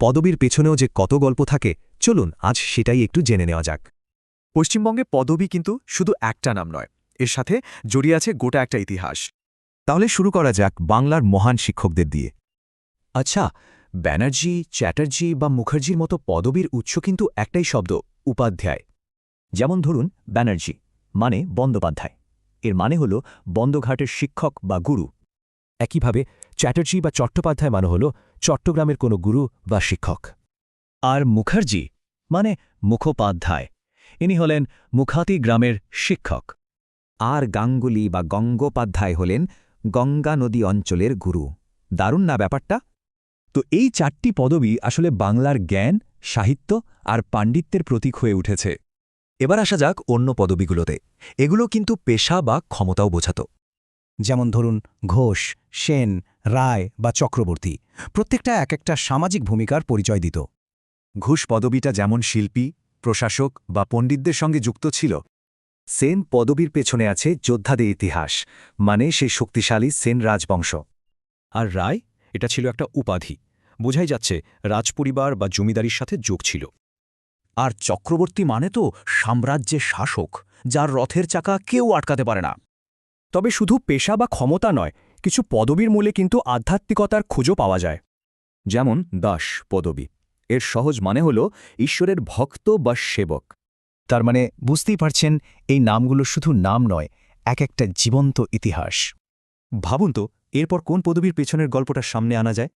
পদবীর পেছনেও যে কত গল্প থাকে, চলুন আজ সেটাই একটু জেনে নেওয়া যাক। পশ্চিমবঙ্গে পদবী কিন্তু শুধু একটা নাম নয়, এর সাথে জড়িয়ে আছে গোটা একটা ইতিহাস। তাহলে শুরু করা যাক বাংলার মহান শিক্ষকদের দিয়ে। আচ্ছা ব্যানার্জি, চ্যাটার্জি বা মুখার্জির মতো পদবীর উৎস কিন্তু একটাই শব্দ, উপাধ্যায়। যেমন ধরুন, ব্যানার্জি মানে বন্দ্যোপাধ্যায়। এর মানে হল বন্দঘাটের শিক্ষক বা গুরু। একইভাবে চ্যাটার্জি বা চট্টোপাধ্যায় মানে হল চট্টগ্রামের কোনো গুরু বা শিক্ষক। আর মুখার্জি মানে মুখোপাধ্যায়। ইনি হলেন মুখাতি গ্রামের শিক্ষক। আর গাঙ্গুলি বা গঙ্গোপাধ্যায় হলেন গঙ্গা নদী অঞ্চলের গুরু। দারুণ না ব্যাপারটা? তো এই চারটি পদবি আসলে বাংলার জ্ঞান, সাহিত্য আর পাণ্ডিত্যের প্রতীক হয়ে উঠেছে। এবার আসা যাক অন্য পদবিগুলোতে। এগুলো কিন্তু পেশা বা ক্ষমতাও বোঝাত। যেমন ধরুন ঘোষ, সেন, রায় বা চক্রবর্তী, প্রত্যেকটা এক একটা সামাজিক ভূমিকার পরিচয় দিত। ঘুষ পদবিটা যেমন শিল্পী, প্রশাসক বা পণ্ডিতদের সঙ্গে যুক্ত ছিল, সেন পদবীর পেছনে আছে যোদ্ধাদের ইতিহাস মানে সেই শক্তিশালী সেন রাজবংশ। আর রায়, এটা ছিল একটা উপাধি, বোঝাই যাচ্ছে রাজপরিবার বা জমিদারির সাথে যোগ ছিল। আর চক্রবর্তী মানে তো সাম্রাজ্যের শাসক, যার রথের চাকা কেউ আটকাতে পারে না। তবে শুধু পেশা বা ক্ষমতা নয়, কিছু পদবীর মূলে কিন্তু আধ্যাত্মিকতার খোঁজও পাওয়া যায়। যেমন দাস পদবী। এর সহজ মানে হল ঈশ্বরের ভক্ত বা সেবক। তার মানে বুঝতেই পারছেন, এই নামগুলো শুধু নাম নয়, এক একটা জীবন্ত ইতিহাস। ভাবুন তো, এরপর কোন পদবীর পেছনের গল্পটা সামনে আনা যায়?